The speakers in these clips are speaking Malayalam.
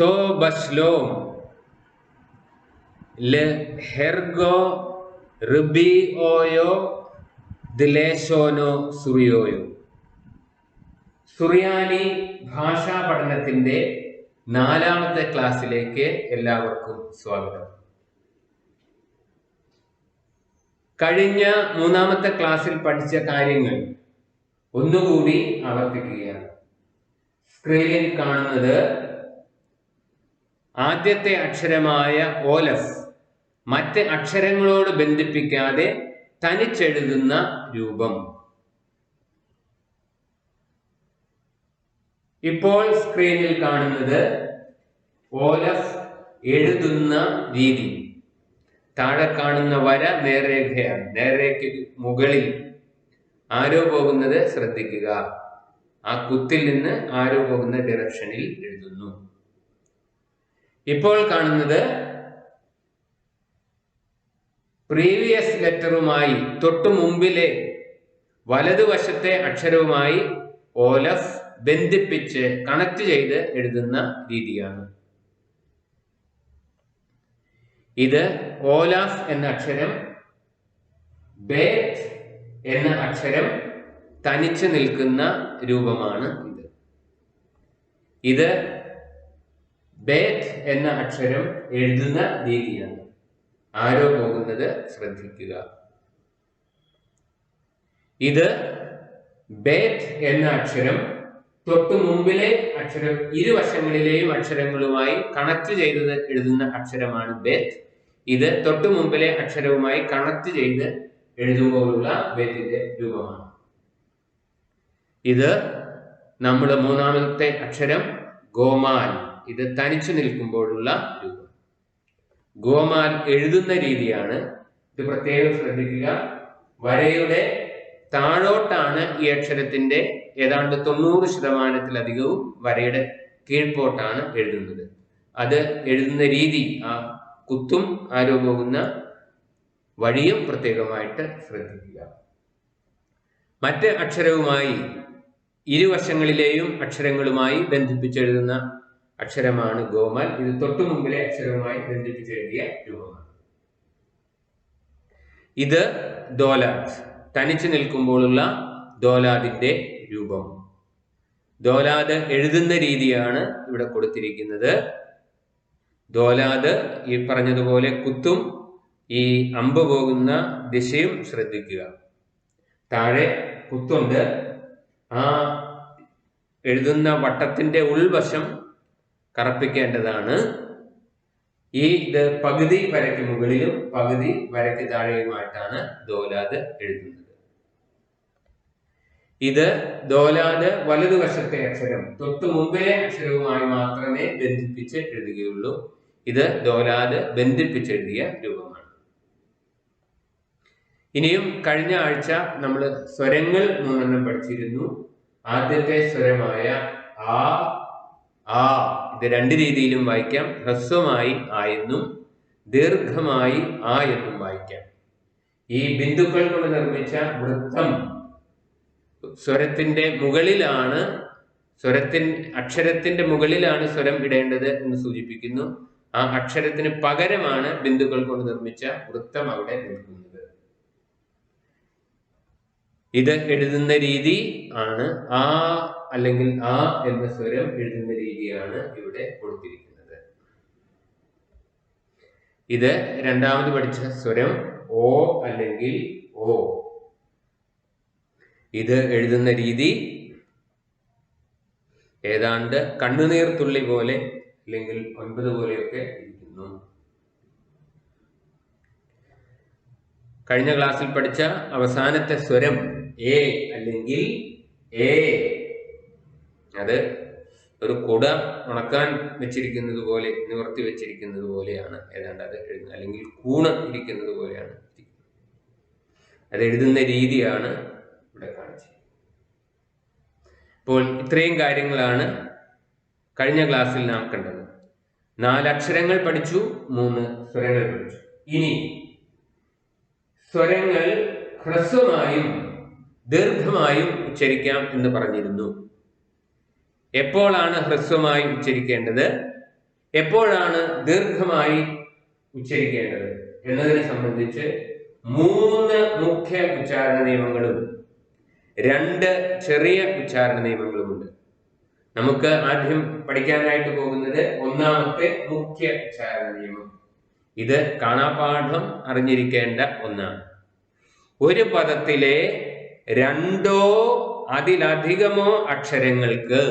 to Bashlom, Hergo, Rubi Oyo, Dileshono Surioyo. സുറിയാനി ഭാഷാ പഠനത്തിന്റെ നാലാമത്തെ ക്ലാസ്സിലേക്ക് എല്ലാവർക്കും സ്വാഗതം. കഴിഞ്ഞ മൂന്നാമത്തെ ക്ലാസ്സിൽ പഠിച്ച കാര്യങ്ങൾ ഒന്നുകൂടി ആവർത്തിക്കുകയാണ്. സ്ക്രീനിൽ കാണുന്നത് ആദ്യത്തെ അക്ഷരമായ ഓലഫ് മറ്റ് അക്ഷരങ്ങളോട് ബന്ധിപ്പിക്കാതെ തനിച്ചെഴുതുന്ന രൂപം. ഇപ്പോൾ സ്ക്രീനിൽ കാണുന്നത് ഓലഫ് എഴുതുന്ന രീതി. താഴെ കാണുന്ന വര നേർരേഖയാണ്. നേർരേഖയ്ക്ക് മുകളിൽ ആരോ പോകുന്നത് ശ്രദ്ധിക്കുക. ആ കുത്തിൽ നിന്ന് ആരോ പോകുന്ന ഡിറക്ഷനിൽ എഴുതുന്നു. ഇപ്പോൾ കാണുന്നത് പ്രീവിയസ് ലെറ്ററുമായി തൊട്ടു മുമ്പിലെ വലതുവശത്തെ അക്ഷരവുമായി ഓലഫ് ബന്ധിപ്പിച്ച് കണക്ട് ചെയ്ത് എഴുതുന്ന രീതിയാണ്. ഇത് ഓലാഫ് എന്ന അക്ഷരം ബേറ്റ് എന്ന അക്ഷരം തനിച്ച് നിൽക്കുന്ന രൂപമാണ് ഇത്. ഇത് ബേറ്റ് എന്ന അക്ഷരം എഴുതുന്ന രീതിയാണ്. ആരോ പോകുന്നത് ശ്രദ്ധിക്കുക. ഇത് ബേത്ത് എന്ന അക്ഷരം തൊട്ടു മുമ്പിലെ അക്ഷരം ഇരുവശങ്ങളിലെയും അക്ഷരങ്ങളുമായി കണക്ട് ചെയ്തത് എഴുതുന്ന അക്ഷരമാണ് ബേത്ത് ഇത് തൊട്ടു മുമ്പിലെ അക്ഷരവുമായി കണക്ട് ചെയ്ത് എഴുതുമ്പോഴുള്ള ബേത്തിന്റെ രൂപമാണ്. ഇത് നമ്മുടെ മൂന്നാമത്തെ അക്ഷരം ഗോമാൻ. ഇത് തനിച്ചു നിൽക്കുമ്പോഴുള്ള രൂപം. ഗോമാൻ എഴുതുന്ന രീതിയാണ് ഇത് പ്രത്യേകം ശ്രദ്ധിക്കുക. വരയുടെ താഴോട്ടാണ് ഈ അക്ഷരത്തിന്റെ ഏതാണ്ട് തൊണ്ണൂറ് ശതമാനത്തിലധികവും വരയുടെ കീഴ്പോട്ടാണ് എഴുതുന്നത്. അത് എഴുതുന്ന രീതി ആ കുത്തും ആരോ പോകുന്ന വഴിയും പ്രത്യേകമായിട്ട് ശ്രദ്ധിക്കുക. മറ്റ് അക്ഷരവുമായി ഇരുവശങ്ങളിലെയും അക്ഷരങ്ങളുമായി ബന്ധിപ്പിച്ചെഴുതുന്ന അക്ഷരമാണ് ഗോമാൽ. ഇത് തൊട്ടു മുമ്പിലെ അക്ഷരവുമായി ബന്ധിപ്പിച്ചെഴുതിയ രൂപമാണ്. ഇത് ദോലാദ് തനിച്ചു നിൽക്കുമ്പോഴുള്ള ദോലാദിന്റെ രൂപം. ദോലാദ് എഴുതുന്ന രീതിയാണ് ഇവിടെ കൊടുത്തിരിക്കുന്നത്. ദോലാദ് ഈ പറഞ്ഞതുപോലെ കുത്തും ഈ അമ്പ് പോകുന്ന ദിശയും ശ്രദ്ധിക്കുക. താഴെ കുത്തുണ്ട്. ആ എഴുതുന്ന വട്ടത്തിന്റെ ഉൾവശം കറപ്പിക്കേണ്ടതാണ്. ഈ ഇത് പകുതി വരയ്ക്ക് മുകളിലും പകുതി വരയ്ക്ക് താഴെയുമായിട്ടാണ് ദോലാദ് എഴുതുന്നത്. ഇത് ദോലാദ് വലതുവശത്തെ അക്ഷരം തൊട്ട് മുമ്പിലെ അക്ഷരവുമായി മാത്രമേ ബന്ധിപ്പിച്ച് എഴുതുകയുള്ളൂ. ഇത് ദോലാദ് ബന്ധിപ്പിച്ചെഴുതിയ രൂപമാണ്. ഇനിയും കഴിഞ്ഞ ആഴ്ച നമ്മൾ സ്വരങ്ങൾ മൂന്നെണ്ണം പഠിച്ചിരുന്നു. ആദ്യത്തെ സ്വരമായ ആ ആ ഇത് രണ്ട് രീതിയിലും വായിക്കാം. ഹ്രസ്വമായി ആ എന്നും ദീർഘമായി ആ എന്നും വായിക്കാം. ഈ ബിന്ദുക്കൾ കൊണ്ട് നിർമ്മിച്ച വൃത്തം സ്വരത്തിന്റെ മുകളിലാണ് സ്വരത്തിൻ അക്ഷരത്തിന്റെ മുകളിലാണ് സ്വരം ഇടേണ്ടത് എന്ന് സൂചിപ്പിക്കുന്നു. ആ അക്ഷരത്തിന് പകരമാണ് ബിന്ദുക്കൾ കൊണ്ട് നിർമ്മിച്ച വൃത്തം അവിടെ നിൽക്കുന്നത്. ഇത് എഴുതുന്ന രീതി ആണ് ആ അല്ലെങ്കിൽ ആ എന്ന സ്വരം എഴുതുന്ന രീതിയാണ് ഇവിടെ കൊടുത്തിരിക്കുന്നത്. ഇത് രണ്ടാമത് പഠിച്ച സ്വരം ഓ അല്ലെങ്കിൽ ഓ. ഇത് എഴുതുന്ന രീതി ഏതാണ്ട് കണ്ണുനീർ തുള്ളി പോലെ അല്ലെങ്കിൽ ഒൻപത് പോലെയൊക്കെ ഇരിക്കുന്നു. കഴിഞ്ഞ ക്ലാസ്സിൽ പഠിച്ച അവസാനത്തെ സ്വരം എ അല്ലെങ്കിൽ എ അത് ഒരു കുട ഉണക്കാൻ വെച്ചിരിക്കുന്നത് പോലെ നിവർത്തി വെച്ചിരിക്കുന്നത് പോലെയാണ്. ഏതാണ്ട് അത് എഴുതുന്നത്. അല്ലെങ്കിൽ കൂണ് ഇരിക്കുന്നത് പോലെയാണ്. അത് എഴുതുന്ന രീതിയാണ് ഇവിടെ കാണിച്ചത്. ഇപ്പോൾ ഇത്രയും കാര്യങ്ങളാണ് കഴിഞ്ഞ ക്ലാസ്സിൽ നാം കണ്ടത്. നാലക്ഷരങ്ങൾ പഠിച്ചു മൂന്ന് സ്വരങ്ങൾ പഠിച്ചു. ഇനി സ്വരങ്ങൾ ഹ്രസ്വമായും ദീർഘമായും ഉച്ചരിക്കാം എന്ന് പറഞ്ഞിരുന്നു. എപ്പോഴാണ് ഹ്രസ്വമായി ഉച്ചരിക്കേണ്ടത്? എപ്പോഴാണ് ദീർഘമായി ഉച്ചരിക്കേണ്ടത്? എന്നതിനെ സംബന്ധിച്ച് മൂന്ന് മുഖ്യ ഉച്ചാരണ നിയമങ്ങളും രണ്ട് ചെറിയ ഉച്ചാരണ നിയമങ്ങളുമുണ്ട്. നമുക്ക് ആദ്യം പഠിക്കാനായിട്ട് പോകുന്നത് ഒന്നാമത്തെ മുഖ്യ ഉച്ചാരണ നിയമം. ഇത് കാണാപാഠം അറിഞ്ഞിരിക്കേണ്ട ഒന്നാണ്. ഒരു പദത്തിലെ രണ്ടോ അതിലധികമോ അക്ഷരങ്ങൾക്ക്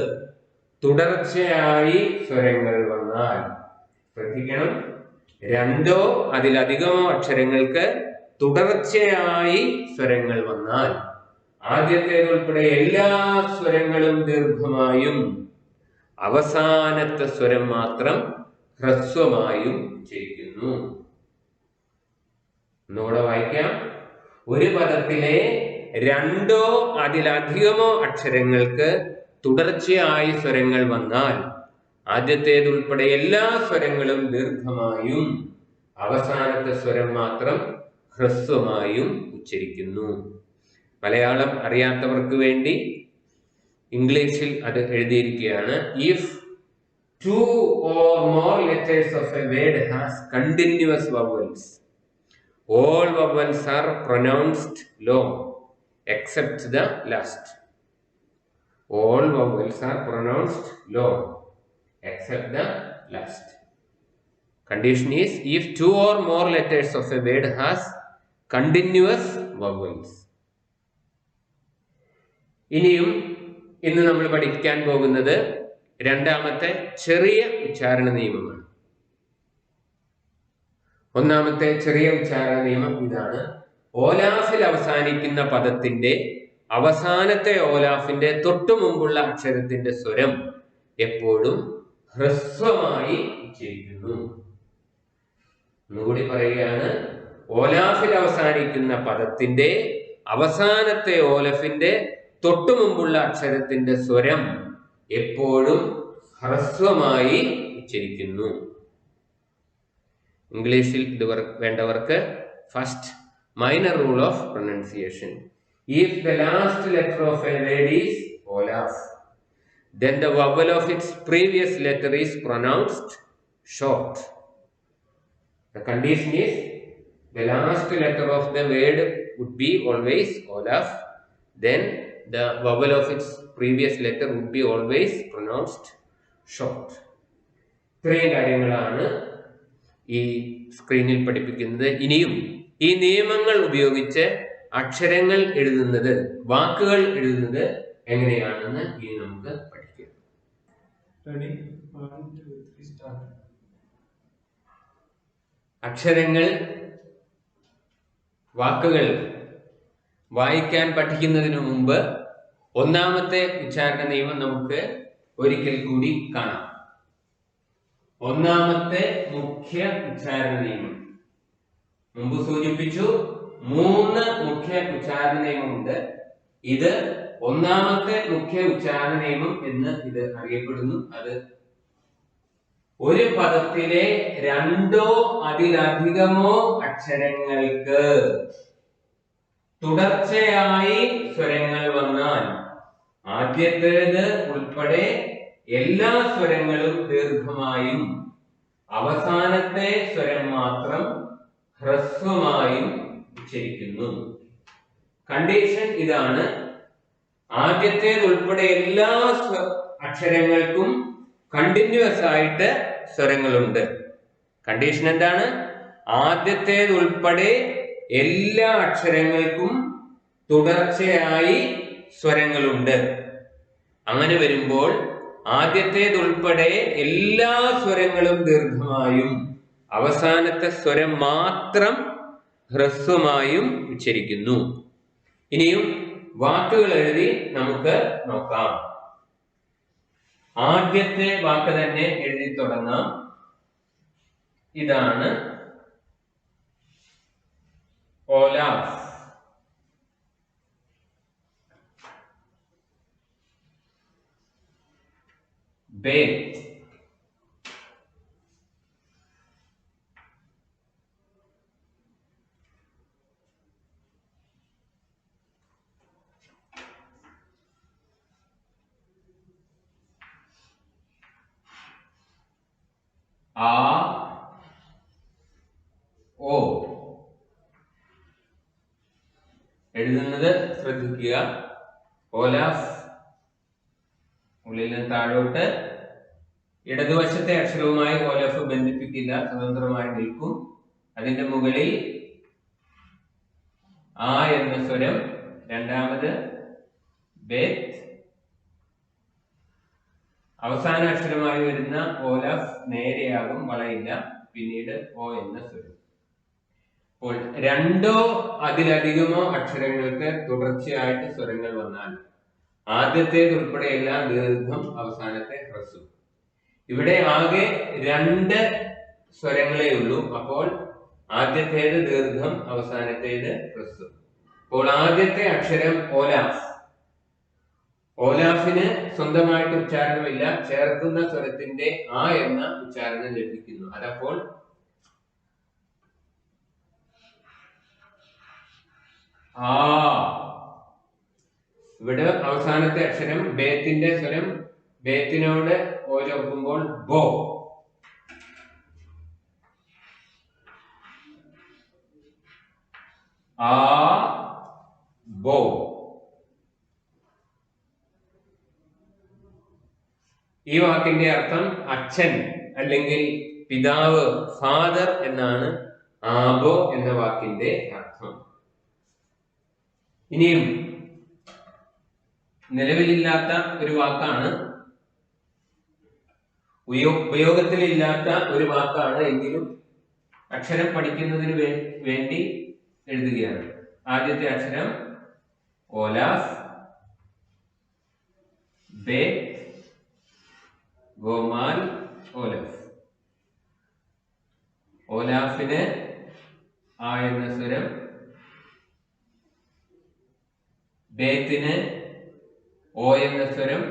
തുടർച്ചയായി സ്വരങ്ങൾ വന്നാൽ ശ്രദ്ധിക്കണം. രണ്ടോ അതിലധികമോ അക്ഷരങ്ങൾക്ക് തുടർച്ചയായി സ്വരങ്ങൾ വന്നാൽ ആദ്യത്തേതുൾപ്പെടെ എല്ലാ സ്വരങ്ങളും ദീർഘമായും അവസാനത്തെ സ്വരം മാത്രം ഹ്രസ്വമായും ചെയ്യുന്നു ഒന്നുകൂടെ വായിക്കാം. ഒരു പദത്തിലെ രണ്ടോ അതിലധികമോ അക്ഷരങ്ങൾക്ക് തുടർച്ചയായി സ്വരങ്ങൾ വന്നാൽ ആദ്യത്തേതുൾപ്പെടെ എല്ലാ സ്വരങ്ങളും ദീർഘമായും അവസാനത്തെ സ്വരം മാത്രം ഹ്രസ്വമായും ഉച്ചരിക്കുന്നു. മലയാളം അറിയാത്തവർക്ക് വേണ്ടി ഇംഗ്ലീഷിൽ അത് എഴുതിയിരിക്കുകയാണ് if two or more letters of a word has continuous vowels all vowels are pronounced low except the last. all vowels are pronounced low except the last. Condition is if two or more letters of a word has continuous vowels. ഇനിയും ഇന്ന് നമ്മൾ പഠിക്കാൻ പോകുന്നത് രണ്ടാമത്തെ ചെറിയ ഉച്ചാരണ നിയമമാണ് ഒന്നാമത്തെ ചെറിയ ഉച്ചാരണ നിയമം ഇതാണ് ഓലാഫിൽ അവസാനിക്കുന്ന പദത്തിന്റെ അവസാനത്തെ ഓലാഫിന്റെ തൊട്ടു മുമ്പുള്ള അക്ഷരത്തിന്റെ സ്വരം എപ്പോഴും ഹ്രസ്വമായി ഉച്ചരിക്കുന്നു ഒന്നുകൂടി പറയുകയാണ് ഓലാഫിൽ അവസാനിക്കുന്ന പദത്തിന്റെ അവസാനത്തെ ഓലഫിന്റെ തൊട്ടു മുമ്പുള്ള അക്ഷരത്തിന്റെ സ്വരം എപ്പോഴും ഹ്രസ്വമായി ഉച്ചരിക്കുന്നു ഇംഗ്ലീഷിൽ ഇത് വേണ്ടവർക്ക് first minor rule of pronunciation. If the last letter of a word is Olaf, then the vowel of its previous letter is pronounced short. The condition is the last letter of the word would be always Olaf, then the vowel of its previous letter would be always pronounced short. ഇത്രയും കാര്യങ്ങളാണ് ഈ സ്ക്രീനിൽ പഠിപ്പിക്കുന്നത് ഇനിയും ഈ നിയമങ്ങൾ ഉപയോഗിച്ച് അക്ഷരങ്ങൾ എഴുതുന്നത് വാക്കുകൾ എഴുതുന്നത് എങ്ങനെയാണെന്ന് ഇനി നമുക്ക് പഠിക്കാം. അക്ഷരങ്ങൾ വാക്കുകൾ വായിക്കാൻ പഠിക്കുന്നതിന് മുമ്പ് ഒന്നാമത്തെ ഉച്ചാരണ നിയമം നമുക്ക് ഒരിക്കൽ കൂടി കാണാം. ഒന്നാമത്തെ മുഖ്യ ഉച്ചാരണ നിയമം. മുമ്പ് സൂചിപ്പിച്ചു മൂന്ന് മുഖ്യ ഉച്ചാരണ നിയമമുണ്ട് ഇത് ഒന്നാമത്തെ മുഖ്യ ഉച്ചാരണ നിയമം എന്ന് ഇത് അറിയപ്പെടുന്നു. അത് ഒരു പദത്തിലെ രണ്ടോ അതിലധികമോ അക്ഷരങ്ങൾക്ക് തുടർച്ചയായി സ്വരങ്ങൾ വന്നാൽ ആദ്യത്തേത് ഉൾപ്പെടെ എല്ലാ സ്വരങ്ങളും ദീർഘമായും അവസാനത്തെ സ്വരം മാത്രം ഹ്രസ്വമായും ഉച്ചരിക്കുന്നു. കണ്ടീഷൻ ഇതാണ്. ആദ്യത്തേത് ഉൾപ്പെടെ എല്ലാ അക്ഷരങ്ങൾക്കും കണ്ടിന്യൂസ് ആയിട്ട് സ്വരങ്ങളുണ്ട്. കണ്ടീഷൻ എന്താണ്? ആദ്യത്തേത് ഉൾപ്പെടെ എല്ലാ അക്ഷരങ്ങൾക്കും തുടർച്ചയായി സ്വരങ്ങളുണ്ട്. അങ്ങനെ വരുമ്പോൾ ആദ്യത്തേത് ഉൾപ്പെടെ എല്ലാ സ്വരങ്ങളും ദീർഘമായും അവസാനത്തെ സ്വരം മാത്രം ഹ്രസ്വമായും ഉച്ചരിക്കുന്നു. ഇനിയും വാക്കുകൾ എഴുതി നമുക്ക് നോക്കാം. ആദ്യത്തെ വാക്ക് തന്നെ എഴുതി തുടങ്ങാം. ഇതാണ് ഓലാസ്. ബേത്ത് ആ ഓ. എഴുതുന്നത് ശ്രദ്ധിക്കുക. ഓലാഫ് ഉള്ളിൽ നിന്ന് താഴോട്ട്. ഇടതുവശത്തെ അക്ഷരവുമായി ഓലഫ് ബന്ധിപ്പിക്കില്ല. സ്വതന്ത്രമായി നിൽക്കും. അതിന്റെ മുകളിൽ ആ എന്ന സ്വരം. രണ്ടാമത് ബേത്ത്. അവസാന അക്ഷരമായി വരുന്ന ഓലഫ് നേരെയാകും വളയില്ല. പിന്നീട് ഓ എന്ന സ്വരം. അപ്പോൾ രണ്ടോ അതിലധികമോ അക്ഷരങ്ങൾക്ക് തുടർച്ചയായിട്ട് സ്വരങ്ങൾ വന്നാൽ ആദ്യത്തേത് ഉൾപ്പെടെയുള്ള ദീർഘം അവസാനത്തെ ഹ്രസ്വം. ഇവിടെ ആകെ രണ്ട് സ്വരങ്ങളേ ഉള്ളൂ. അപ്പോൾ ആദ്യത്തേത് ദീർഘം അവസാനത്തേത് ഹ്രസ്വം. അപ്പോൾ ആദ്യത്തെ അക്ഷരം ഓലാഫ് ഓലാഫിന് സ്വന്തമായിട്ട് ഉച്ചാരണമില്ല. ചേർക്കുന്ന സ്വരത്തിന്റെ ആ എന്ന ഉച്ചാരണം ലഭിക്കുന്നു. അതപ്പോൾ ആ. ഇവിടെ അവസാനത്തെ അക്ഷരം ബേത്തിന്റെ സ്വരം. ബേത്തിനോട് ഓലൊക്കുമ്പോൾ ബോ. ആ. ബോ. ഈ വാക്കിന്റെ അർത്ഥം അച്ഛൻ അല്ലെങ്കിൽ പിതാവ് ഫാദർ എന്നാണ് ആബോ എന്ന വാക്കിന്റെ അർത്ഥം. ഇനിയും നിലവിലില്ലാത്ത ഒരു വാക്കാണ് ഉപയോ- ഉപയോഗത്തിലില്ലാത്ത ഒരു വാക്കാണ് എങ്കിലും അക്ഷരം പഠിക്കുന്നതിന് വേണ്ടി എഴുതുകയാണ്. ആദ്യത്തെ അക്ഷരം ഓലാസ് ബേ ഗോമാൽ ഓലഫ്. ഓലാഫിന് ആ എന്ന സ്വരം ബേത്തിന് ഓ എന്ന സ്വരം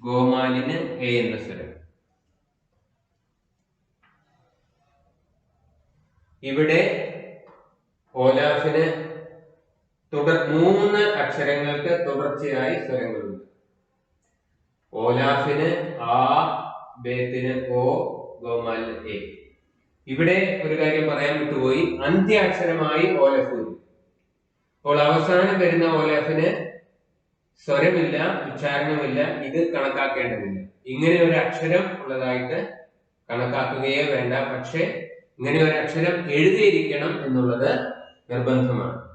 ഗോമാലിന് എ എന്ന സ്വരം. ഇവിടെ ഓലാഫിന് തുടർ മൂന്ന് അക്ഷരങ്ങൾക്ക് തുടർച്ചയായി സ്വരങ്ങളുണ്ട്. ഓലാഫിന് ആ ബേത്തിന് ഓ ഗോമാൽ എ. ഇവിടെ ഒരു കാര്യം പറയാൻ വിട്ടുപോയി. അന്ത്യാക്ഷരമായി ഓലഫ് വരും അപ്പോൾ അവസാനം വരുന്ന ഓലഫിന് സ്വരമില്ല ഉച്ചാരണമില്ല ഇത് കണക്കാക്കേണ്ടതില്ല. ഇങ്ങനെ ഒരു അക്ഷരം ഉള്ളതായിട്ട് കണക്കാക്കുകയേ വേണ്ട. പക്ഷേ ഇങ്ങനെ ഒരു അക്ഷരം എഴുതിയിരിക്കണം എന്നുള്ളത് നിർബന്ധമാണ്.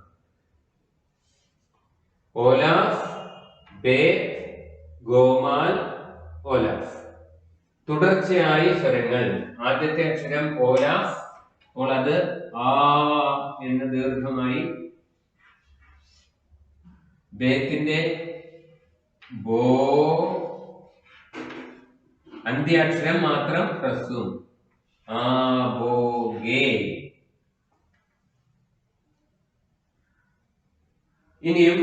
ഓലാഫ് ബേ ഗോമാൽ ഓലാസ് തുടർച്ചയായി സ്വരങ്ങൾ. ആദ്യത്തെ അക്ഷരം ഓലാസ് അപ്പോൾ അത് ആ എന്ന് ദീർഘമായി ബേത്തിന്റെ ബോ. അന്ത്യാക്ഷരം മാത്രം ഹ്രസ്വം. ആ ബോ ഗേ. ഇനിയും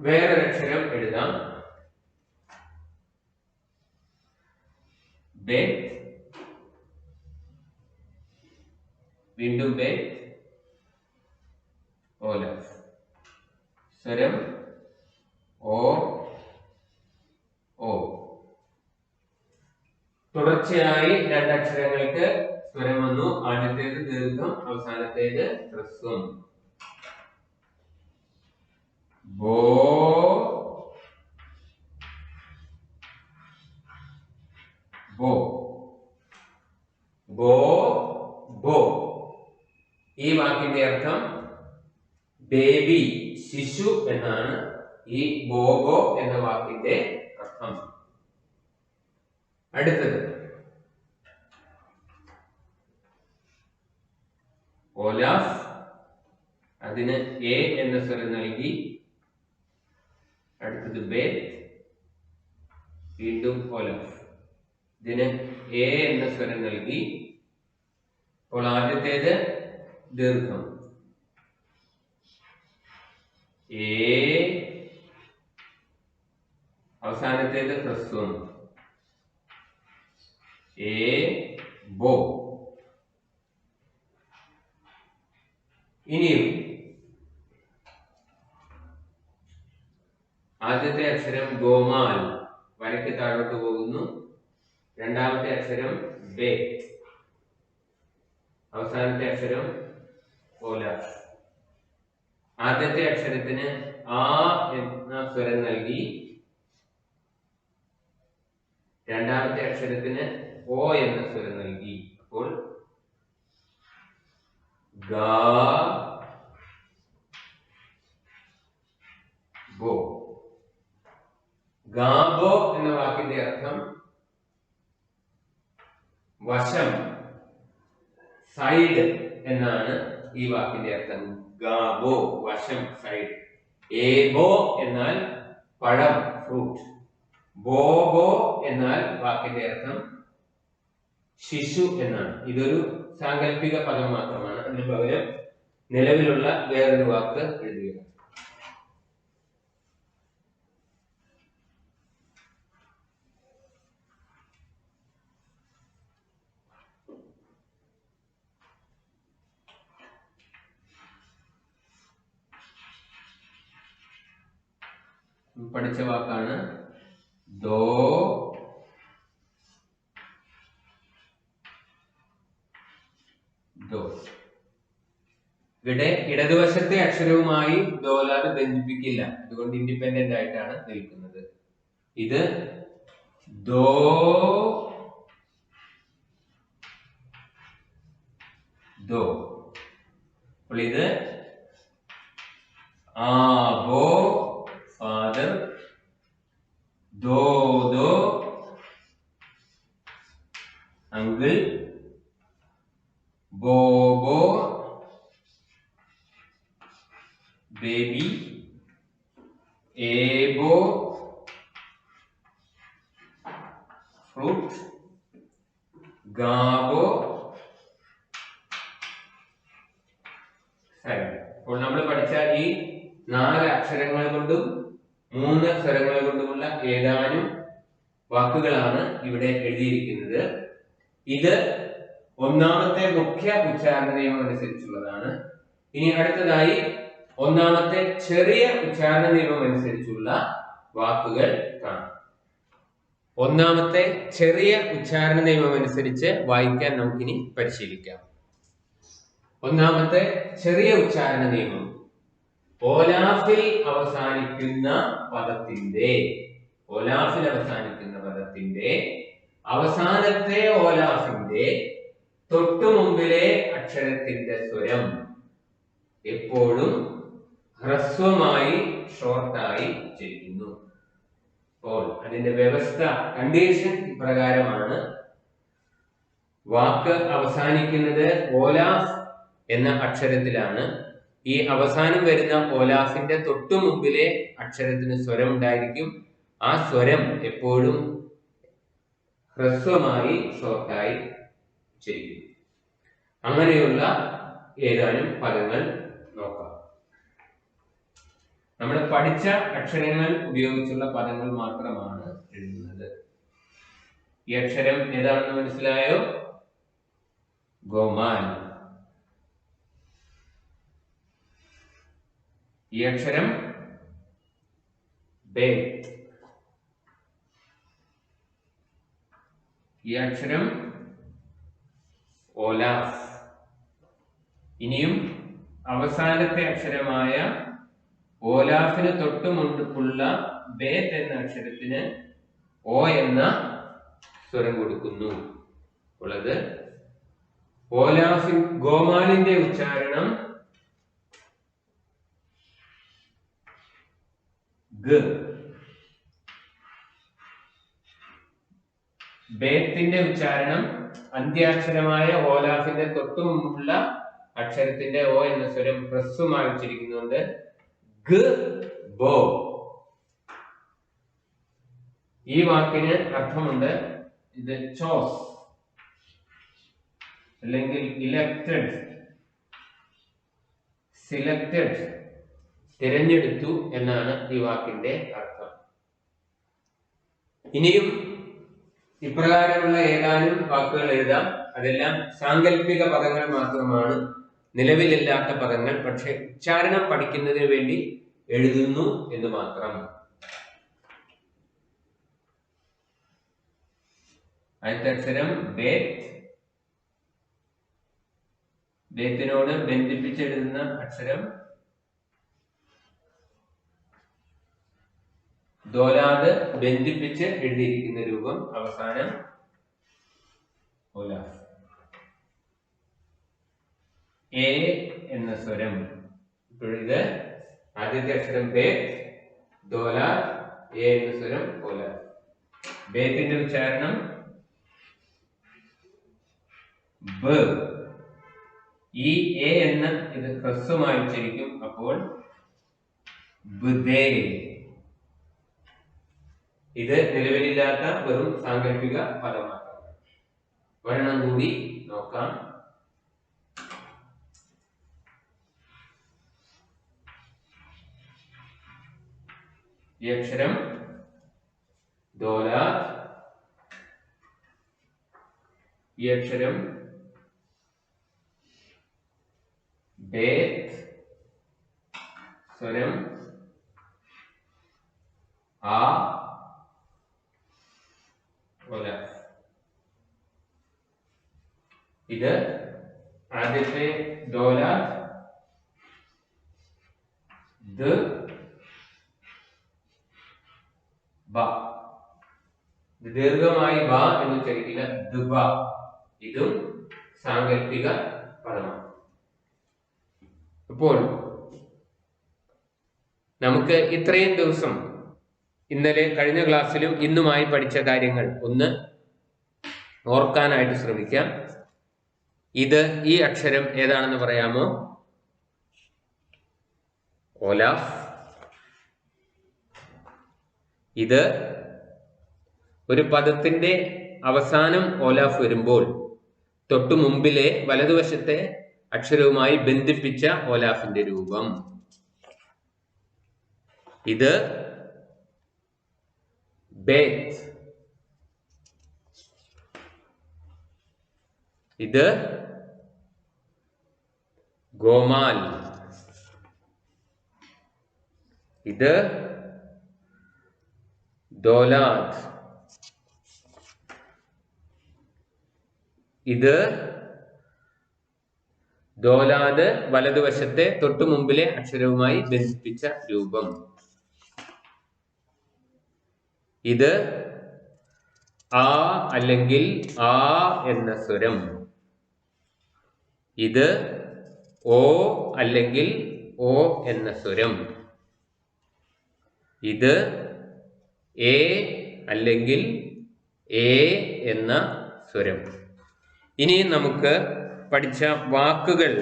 വേറൊരക്ഷരം എഴുതാം. ബേ വീണ്ടും ബേ ഓലഫ് സ്വരം ഓ ഓ. തുടർച്ചയായി രണ്ട് അക്ഷരങ്ങൾക്ക് സ്വരം വന്നു. ആദ്യത്തേത് ദീർഘം അവസാനത്തേത് ഹ്രസ്വം. ബോ ബോ ബോ ഈ വാക്കിന്റെ അർത്ഥം ബേബി ശിശു എന്നാണ് ഈ ബോബോ എന്ന വാക്കിന്റെ അർത്ഥം അടുത്തത് ഓലാഫ് അതിന് എ എന്ന സ്വരം നൽകി അടുത്തത് ബേ വീണ്ടും ഓലാഫ് ഇതിന് എ എന്ന സ്വരം നൽകി അപ്പോൾ ആദ്യത്തേത് ദീർഘം ഏ അവസാനത്തേത് ഹ്രസ്വം. എ ബോ. ഇനിയും ആദ്യത്തെ അക്ഷരം ഗോമാൽ വരയ്ക്ക് താഴോട്ട് പോകുന്നു. രണ്ടാമത്തെ അക്ഷരം ബേ. അവസാനത്തെ അക്ഷരം ഓല. ആദ്യത്തെ അക്ഷരത്തിന് ആ എന്ന സ്വരം നൽകി രണ്ടാമത്തെ അക്ഷരത്തിന് ഓ എന്ന സ്വരം നൽകി. അപ്പോൾ ബോ ഗാബോ എന്ന വാക്കിന്റെ അർത്ഥം വശം സൈഡ് എന്നാണ് ഈ വാക്കിന്റെ അർത്ഥം. ഗാബോ വശം സൈഡ്. ഏബോ എന്നാൽ പഴം ഫ്രൂട്ട്. ബോബോ എന്നാൽ വാക്കിന്റെ അർത്ഥം ശിശു എന്നാണ്. ഇതൊരു സാങ്കല്പിക പദം മാത്രമാണ്. അതിന് പകരം നിലവിലുള്ള വേറൊരു വാക്ക് എഴുതുക. പഠിച്ച വാക്കാണ് ദോ Do. ഇവിടെ ഇടതുവശത്തെ അക്ഷരവുമായി ദോലാത് ബന്ധിപ്പിക്കില്ല. അതുകൊണ്ട് ഇൻഡിപെൻഡന്റ് ആയിട്ടാണ് നിൽക്കുന്നത്. ഇത് ദോ ദോ. അപ്പോൾ ഇത് ബോ ഫാദർ ദോ ദോ അങ്കിൾ ബോബോ ബേബി ഏബോ ഫ്രൂട്ട് ഗാബോ സൈഡ് അപ്പോൾ നമ്മൾ പഠിച്ച ഈ നാല് അക്ഷരങ്ങൾ കൊണ്ടും മൂന്ന് സ്വരങ്ങളെ കൊണ്ടുമുള്ള ഏതാനും വാക്കുകളാണ് ഇവിടെ എഴുതിയിരിക്കുന്നത്. ഇത് ഒന്നാമത്തെ മുഖ്യ ഉച്ചാരണ നിയമം അനുസരിച്ചുള്ളതാണ്. ഇനി അടുത്തതായി ഒന്നാമത്തെ ചെറിയ ഉച്ചാരണ നിയമം അനുസരിച്ചുള്ള വാക്കുകൾ കാണാം. ഒന്നാമത്തെ ചെറിയ ഉച്ചാരണ നിയമം അനുസരിച്ച് വായിക്കാൻ നമുക്കിനി പരിശീലിക്കാം. ഒന്നാമത്തെ ചെറിയ ഉച്ചാരണ നിയമം. ഓലാഫിൽ അവസാനിക്കുന്ന പദത്തിന്റെ ഓലാഫിൽ അവസാനിക്കുന്ന പദത്തിന്റെ അവസാനത്തെ ഓലാഫിന്റെ തൊട്ടു മുമ്പിലെ അക്ഷരത്തിന്റെ സ്വരം എപ്പോഴും ഹ്രസ്വമായി ഷോർട്ടായി ചെയ്യുന്നു അപ്പോൾ അതിന്റെ വ്യവസ്ഥ കണ്ടീഷൻ ഇപ്രകാരമാണ്. വാക്ക് അവസാനിക്കുന്നത് ഓലാഫ് എന്ന അക്ഷരത്തിലാണ്. ഈ അവസാനം വരുന്ന ഓലാഫിന്റെ തൊട്ടു മുമ്പിലെ അക്ഷരത്തിന് സ്വരം ഉണ്ടായിരിക്കും. ആ സ്വരം എപ്പോഴും ഹ്രസ്വമായി ഷോർട്ടായി ചെയ്യും അങ്ങനെയുള്ള ഏതാനും പദങ്ങൾ നോക്കാം. നമ്മൾ പഠിച്ച അക്ഷരങ്ങൾ ഉപയോഗിച്ചുള്ള പദങ്ങൾ മാത്രമാണ് എഴുതുന്നത്. ഈ അക്ഷരം ഏതാണെന്ന് മനസ്സിലായോ? ഗോമാൻ. ഈ അക്ഷരം ബേ. ഈ അക്ഷരം ഓലാസ്. ഇനിയും അവസാനത്തെ അക്ഷരമായ ഓലാഫിന് തൊട്ടുമുണ്ടുള്ള ബേത്ത് എന്ന അക്ഷരത്തിന് ഓ എന്ന സ്വരം കൊടുക്കുന്നു. ഉള്ളത് ഓലാഫിൻ ഗോമാലിന്റെ ഉച്ചാരണം ഗ. ബേത്തിന്റെ ഉച്ചാരണം അന്ത്യാക്ഷരമായ ഓലാഫിന്റെ തൊട്ടു മുമ്പുള്ള അക്ഷരത്തിന്റെ ഓ എന്ന സ്വരം ഹ്രസ്വമായി ഉച്ചരിക്കുന്നുണ്ട് ഗ ബോ. ഈ വാക്കിന് അർത്ഥമുണ്ട് ഇത് ചോസ് അല്ലെങ്കിൽ ഇലക്റ്റഡ് സിലക്റ്റഡ് തിരഞ്ഞെടുത്തു എന്നാണ് ഈ വാക്കിന്റെ അർത്ഥം. ഇനിയും ഇപ്രകാരമുള്ള ഏതാനും വാക്കുകൾ എഴുതാം. അതെല്ലാം സാങ്കല്പിക പദങ്ങൾ മാത്രമാണ്. നിലവിലില്ലാത്ത പദങ്ങൾ പക്ഷെ ഉച്ചാരണം പഠിക്കുന്നതിന് വേണ്ടി എഴുതുന്നു എന്ന് മാത്രം. അടുത്ത അക്ഷരം ബേത്ത്. ബേത്തിനോട് ബന്ധിപ്പിച്ചെഴുതുന്ന അക്ഷരം ദോലാത് ബന്ധിപ്പിച്ച് എഴുതിയിരിക്കുന്ന രൂപം അവസാനം എ എന്ന സ്വരം. ഇപ്പോഴിത് ആദ്യത്തെ അക്ഷരം ബേ ദോല എ എന്ന സ്വരം ഓല ബേത്തിന്റെ ഉച്ചാരണം ബ. ഈ എ എന്ന ഇത് ഹ്രസ്വമായി ഉച്ചരിക്കും. അപ്പോൾ ബുദേ ഇത് നിലവിലില്ലാത്ത വെറും സാങ്കല്പിക പദമാണ് ഒരെണ്ണം കൂടി നോക്കാം. ഈ അക്ഷരം ദോല. ഈ അക്ഷരം ബേത്ത് സ്വരം ആ. ഇത് ആദ്യത്തെ ദോല ദ ബ. ദീർഘമായി ബ എന്ന് ഉച്ചരിക്കില്ല ദുബ ഇതും സാങ്കല്പിക പദമാണ്. അപ്പോൾ നമുക്ക് ഇത്രയും ദിവസം ഇന്നലെ കഴിഞ്ഞ ക്ലാസ്സിലും ഇന്നുമായി പഠിച്ച കാര്യങ്ങൾ ഒന്ന് ഓർക്കാനായിട്ട് ശ്രമിക്കാം. ഇത് ഈ അക്ഷരം ഏതാണെന്ന് പറയാമോ? ഓലാഫ്. ഇത് ഒരു പദത്തിന്റെ അവസാനം ഓലാഫ് വരുമ്പോൾ തൊട്ടു മുമ്പിലെ വലതുവശത്തെ അക്ഷരവുമായി ബന്ധിപ്പിച്ച ഓലാഫിന്റെ രൂപം. ഇത് ബേത്ത് ഇത് ഗോമാൽ. ഇത് ദോലാദ്. ഇത് ദോലാദ് വലതുവശത്തെ തൊട്ടു മുമ്പിലെ അക്ഷരവുമായി ബന്ധിപ്പിച്ച രൂപം. ഇത് ആ അല്ലെങ്കിൽ ആ എന്ന സ്വരം. ഇത് ഓ അല്ലെങ്കിൽ ഓ എന്ന സ്വരം. ഇത് എ അല്ലെങ്കിൽ എ എന്ന സ്വരം. ഇനി നമുക്ക് പഠിച്ച വാക്കുകൾ.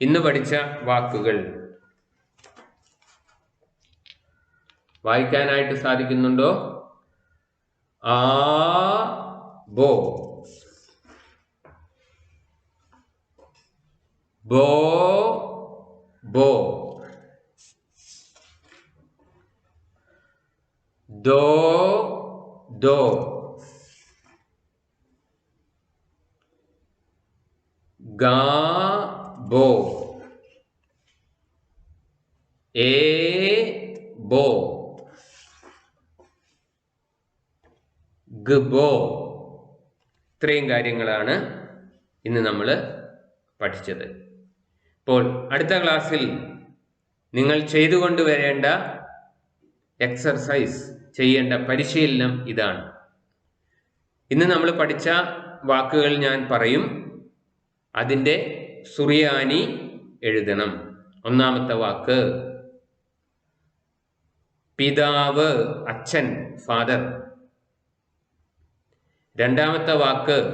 ഇന്ന് പഠിച്ച വാക്കുകൾ. വായിക്കാനായിട്ട് സാധിക്കുന്നുണ്ടോ? ആ ബോ. ബോ ബോ. ദോ ദോ. ഗാ ബോ. എ ബോ. ഗബോ. ഇത്രയും കാര്യങ്ങളാണ് ഇന്ന് നമ്മൾ പഠിച്ചത്. ഇപ്പോൾ അടുത്ത ക്ലാസ്സിൽ നിങ്ങൾ ചെയ്തുകൊണ്ട് വരേണ്ട എക്സർസൈസ് ചെയ്യേണ്ട പരിശീലനം ഇതാണ്. ഇന്ന് നമ്മൾ പഠിച്ച വാക്കുകൾ ഞാൻ പറയും. അതിന്റെ സുറിയാനി എഴുതണം. ഒന്നാമത്തെ വാക്ക്. പിതാവ് അച്ഛൻ ഫാദർ രണ്ടാമത്തെ വാക്ക്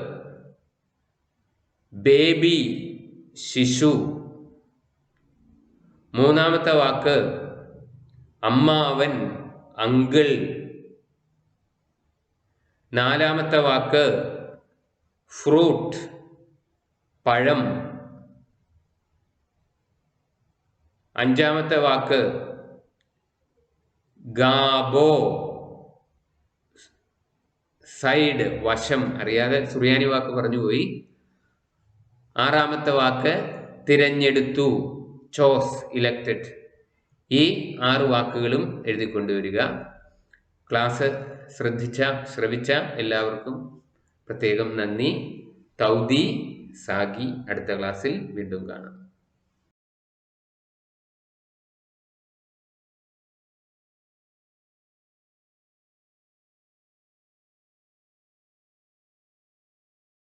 ബേബി ശിശു. മൂന്നാമത്തെ വാക്ക് അമ്മാവൻ അങ്കിൾ. നാലാമത്തെ വാക്ക് ഫ്രൂട്ട് പഴം. അഞ്ചാമത്തെ വാക്ക് ഗാബോ. സൈഡ് വശം അറിയാതെ സുറിയാനി വാക്ക് പറഞ്ഞു പോയി. ആറാമത്തെ വാക്ക് തിരഞ്ഞെടുത്തു. ചോസ് ഇലക്ടഡ് ഈ ആറ് വാക്കുകളും എഴുതിക്കൊണ്ടുവരിക ക്ലാസ് ശ്രദ്ധിച്ച ശ്രവിച്ച എല്ലാവർക്കും പ്രത്യേകം നന്ദി. തൗദി സാഗി. അടുത്ത ക്ലാസ്സിൽ വീണ്ടും കാണാം.